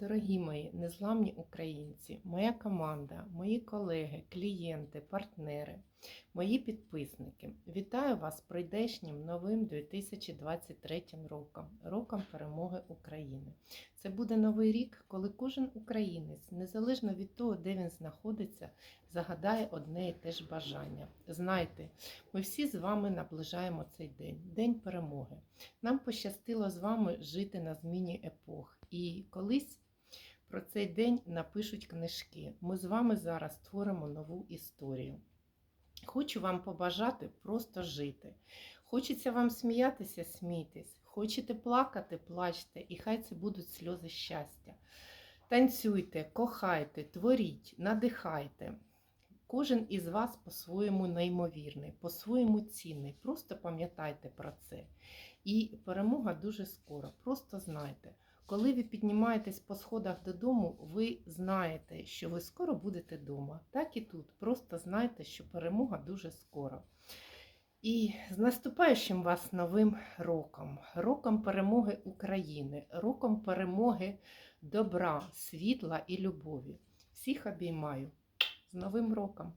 Дорогі мої незламні українці, моя команда, мої колеги, клієнти, партнери, мої підписники, вітаю вас прийдешнім новим 2023 роком, роком перемоги України. Це буде новий рік, коли кожен українець, незалежно від того, де він знаходиться, загадає одне і те ж бажання. Знайте, ми всі з вами наближаємо цей день, день перемоги. Нам пощастило з вами жити на зміні епох. І колись про цей день напишуть книжки. Ми з вами зараз створимо нову історію. Хочу вам побажати просто жити. Хочеться вам сміятися, смійтесь. Хочете плакати, плачте, і хай це будуть сльози щастя. Танцюйте, кохайте, творіть, надихайте. Кожен із вас по-своєму неймовірний, по-своєму цінний. Просто пам'ятайте про це. І перемога дуже скоро. Просто знайте, коли ви піднімаєтесь по сходах додому, ви знаєте, що ви скоро будете вдома. Так і тут. Просто знайте, що перемога дуже скоро. І з наступаючим вас новим роком, роком перемоги України, роком перемоги добра, світла і любові. Всіх обіймаю з Новим роком!